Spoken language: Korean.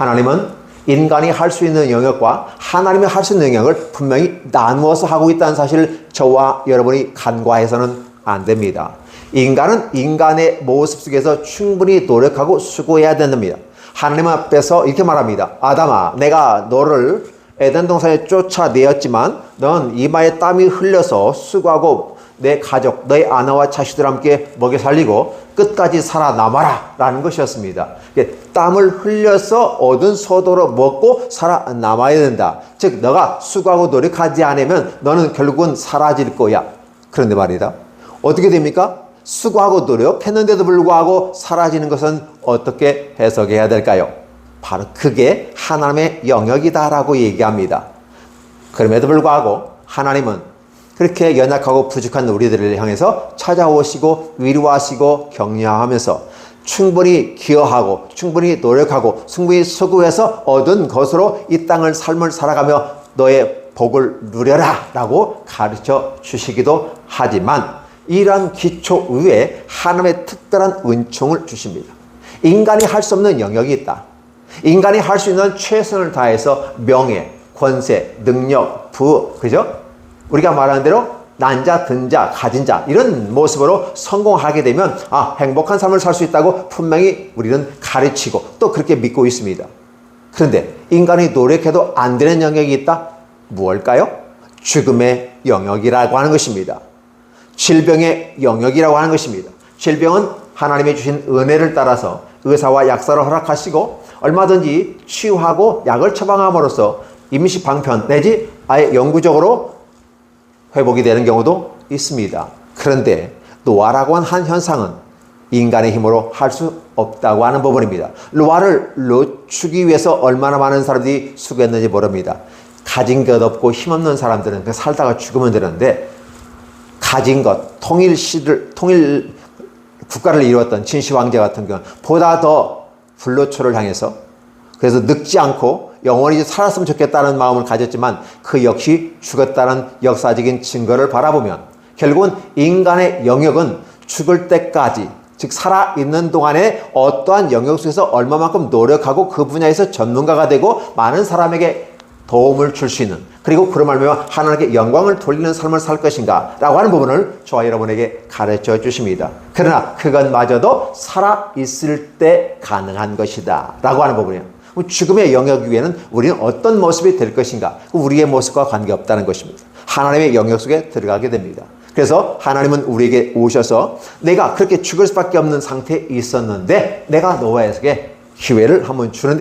하나님은 인간이 할 수 있는 영역과 하나님이 할 수 있는 영역을 분명히 나누어서 하고 있다는 사실을 저와 여러분이 간과해서는 안 됩니다. 인간은 인간의 모습 속에서 충분히 노력하고 수고해야 된답니다. 하나님 앞에서 이렇게 말합니다. 아담아, 내가 너를 에덴 동산에 쫓아내었지만 넌 이마에 땀이 흘려서 수고하고 내 가족, 너의 아내와 자식들 함께 먹여 살리고 끝까지 살아남아라 라는 것이었습니다. 땀을 흘려서 얻은 소도로 먹고 살아남아야 된다. 즉 너가 수고하고 노력하지 않으면 너는 결국은 사라질 거야. 그런데 말이다. 어떻게 됩니까? 수고하고 노력했는데도 불구하고 사라지는 것은 어떻게 해석해야 될까요? 바로 그게 하나님의 영역이다라고 얘기합니다. 그럼에도 불구하고 하나님은 그렇게 연약하고 부족한 우리들을 향해서 찾아오시고 위로하시고 격려하면서 충분히 기여하고 충분히 노력하고 충분히 수고해서 얻은 것으로 이 땅을 삶을 살아가며 너의 복을 누려라 라고 가르쳐 주시기도 하지만 이러한 기초 위에 하나님의 특별한 은총을 주십니다. 인간이 할 수 없는 영역이 있다. 인간이 할 수 있는 최선을 다해서 명예, 권세, 능력, 부, 그죠? 우리가 말하는 대로 난자, 든자, 가진 자 이런 모습으로 성공하게 되면 아 행복한 삶을 살 수 있다고 분명히 우리는 가르치고 또 그렇게 믿고 있습니다. 그런데 인간이 노력해도 안 되는 영역이 있다. 무엇일까요? 죽음의 영역이라고 하는 것입니다. 질병의 영역이라고 하는 것입니다. 질병은 하나님이 주신 은혜를 따라서 의사와 약사를 허락하시고 얼마든지 치유하고 약을 처방함으로써 임시 방편 내지 아예 영구적으로 회복이 되는 경우도 있습니다. 그런데 노화라고 한한 현상은 인간의 힘으로 할 수 없다고 하는 부분입니다. 노화를 늦추기 위해서 얼마나 많은 사람들이 수고했는지 모릅니다. 가진 것 없고 힘없는 사람들은 그 살다가 죽으면 되는데 가진 것, 통일 시를, 통일 국가를 이루었던 진시 왕제 같은 경우는 보다 더 불로초를 향해서 그래서 늙지 않고 영원히 살았으면 좋겠다는 마음을 가졌지만 그 역시 죽었다는 역사적인 증거를 바라보면 결국은 인간의 영역은 죽을 때까지 즉 살아있는 동안에 어떠한 영역 속에서 얼마만큼 노력하고 그 분야에서 전문가가 되고 많은 사람에게 도움을 줄 수 있는 그리고 그런 말미암아 하나님께 영광을 돌리는 삶을 살 것인가 라고 하는 부분을 저와 여러분에게 가르쳐 주십니다. 그러나 그것마저도 살아있을 때 가능한 것이다 라고 하는 부분이에요. 죽음의 영역 위에는 우리는 어떤 모습이 될 것인가 우리의 모습과 관계없다는 것입니다. 하나님의 영역 속에 들어가게 됩니다. 그래서 하나님은 우리에게 오셔서 내가 그렇게 죽을 수밖에 없는 상태에 있었는데 내가 너에게 기회를 한번 주는